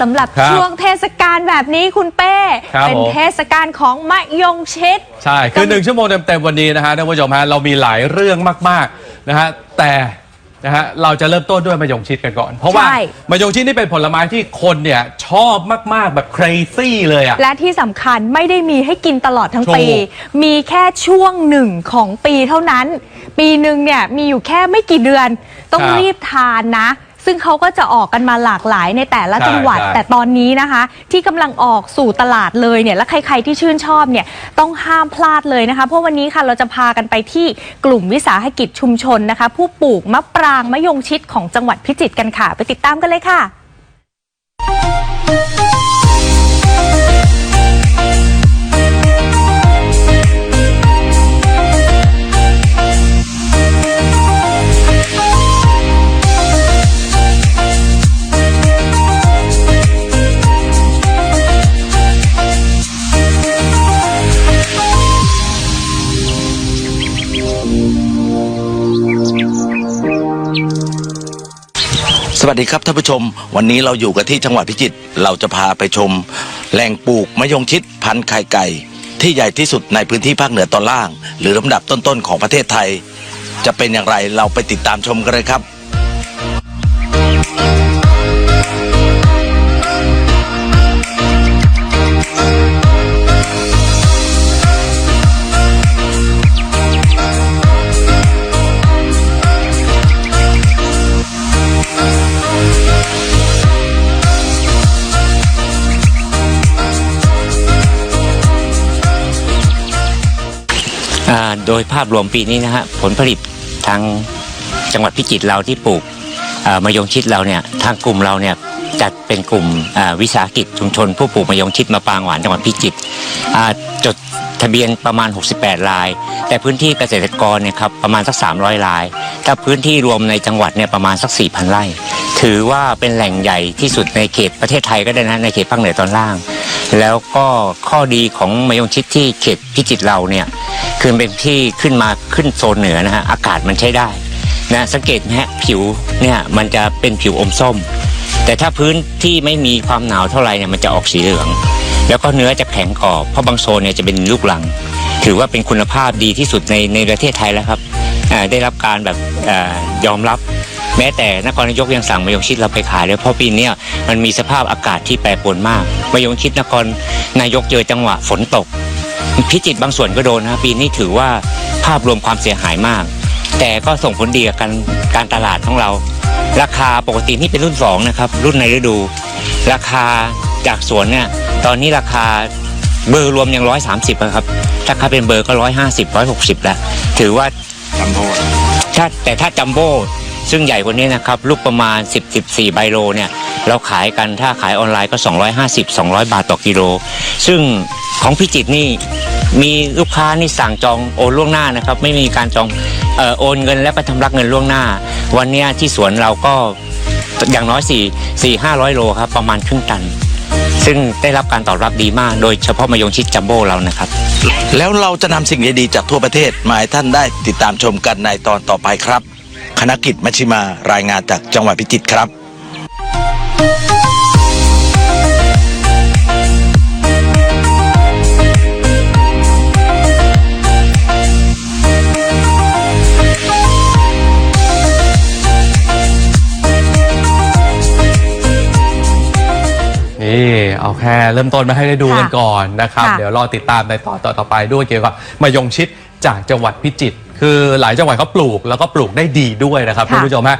สำหรับครับช่วงเทศกาลแบบนี้คุณเป้ ครับเป็นผม เทศกาลของมะยงชิด ใช่ คือหนึ่งชั่วโมงเต็มๆวันนี้นะฮะท่านผู้ชมฮะเรามีหลายเรื่องมากๆนะฮะแต่นะฮะเราจะเริ่มต้นด้วยมะยงชิดกันก่อน เพราะว่าใช่ มะยงชิดนี่เป็นผลไม้ที่คนเนี่ยชอบมากๆแบบ crazy เลยอะ และที่สำคัญไม่ได้มีให้กินตลอดทั้งปี ถูก มีแค่ช่วงหนึ่งของปีเท่านั้น ปีหนึ่งเนี่ยมีอยู่แค่ไม่กี่เดือน ต้องครับรีบทานนะ ซึ่งเขาก็จะออกกันมาหลากหลายในแต่ละใช่จังหวัด ใช่ แต่ตอนนี้นะคะ ที่กำลังออกสู่ตลาดเลยเนี่ยและใครๆที่ชื่นชอบเนี่ยต้องห้ามพลาดเลยนะคะ เพราะวันนี้ค่ะเราจะพากันไปที่กลุ่มวิสาหกิจชุมชนนะคะ ผู้ปลูกมะปรางมะยงชิดของจังหวัดพิจิตรกันค่ะ ไปติดตามกันเลยค่ะ สวัสดีครับท่านผู้ชม วันนี้เราอยู่กันที่จังหวัดพิจิตรเราจะพาไปชม แหล่งปลูกมะยงชิดพันธุ์ไข่ไก่ ที่ใหญ่ที่สุดในพื้นที่ภาคเหนือตอนล่าง หรือลำดับต้นๆของประเทศไทย จะเป็นอย่างไรเราไปติดตามชมกันเลยครับ โดยภาพรวมปีนี้นะฮะผลผลิตทางจังหวัดพิจิตรเราที่ปลูกอ่ามะยงชิดเราเนี่ยทางกลุ่มเราเนี่ย จัดเป็นกลุ่มวิสาหกิจชุมชน ผู้ปลูกมะยงชิดมะปางหวานจังหวัดพิจิตรจดทะเบียนประมาณ 68 ราย แต่พื้นที่เกษตรกรเนี่ยครับประมาณสัก 300 ราย ถ้าพื้นที่รวมในจังหวัดเนี่ยประมาณสัก 4,000 ไร่ ถือว่าเป็นแหล่งใหญ่ที่สุดในเขตประเทศไทยก็ได้นะในเขตภาคเหนือตอนล่าง แล้วก็ข้อดีของมะยงชิดที่เขตพิจิตรเราเนี่ยคือเป็นที่ขึ้นมาขึ้นโซนเหนือนะฮะอากาศมันใช้ได้นะสังเกตไหมฮะผิวเนี่ยมันจะเป็นผิวอมส้ม แต่ถ้าพื้นที่ไม่มีความหนาวเท่าไหร่เนี่ยมันจะออกสีเหลือง แล้วก็เนื้อจะแข็งกรอบเพราะบางโซนเนี่ยจะเป็นลูกลัง ถือว่าเป็นคุณภาพดีที่สุดในในประเทศไทยแล้วครับได้รับการแบบอยอมรับ แม้แต่นครนายกยังสั่งมะยงชิดเราไปขายเลยเพราะปีนี้มันมีสภาพอากาศที่แปรปรวนมากมะยงชิดนครนายกเจอจังหวะฝนตก พิจิตบางส่วนก็โดนนะปีนี้ถือว่าภาพรวมความเสียหายมาก แต่ก็ส่งผลดีกับการการตลาดของเรา ราคาปกตินี่เป็นรุ่นสองนะครับ รุ่นในฤดู ราคาจากสวนเนี่ยตอนนี้ราคาเบอร์รวมยังร้อยสามสิบครับ ถ้าค่าเป็นเบอร์ก็ร้อยห้าสิบร้อยหกสิบแล้ว ถือว่าจัมโบ้ถ้าแต่ถ้าจัมโบ้ซึ่งใหญ่กว่านี้นะครับ ลูกประมาณ 10 14ใบโลเนี่ย เราขายกันถ้าขายออนไลน์ก็ 250 200 บาทต่อกิโล ซึ่งของพิจิตรนี่มีลูกค้านี่สั่งจองโอนล่วงหน้านะครับ ไม่มีการจองเออโอนเงินและไปทำรับเงินล่วงหน้า วันเนี้ยที่สวนเราก็อย่างน้อย4 4 500 โลครับ ประมาณครึ่งตัน ซึ่งได้รับการตอบรับดีมาก โดยเฉพาะมายงชิดจัมโบ้เรานะครับ แล้วเราจะนำสิ่งดีๆจากทั่วประเทศมาให้ท่านได้ติดตามชมกันในตอนต่อไปครับ คณะกิจมัชชิมารายงานจากจังหวัดพิจิตรครับ นี่เอาแค่เริ่มต้นมาให้ได้ดูกันค่ะก่อนนะครับ ค่ะ เดี๋ยวรอติดตามในตอนต่อๆไปด้วยเกี่ยวกับมายงชิดจากจังหวัดพิจิตรคือหลายจังหวัดเขาปลูกแล้วก็ปลูกได้ดีด้วยนะครับค่ะคุณผู้ชมฮะ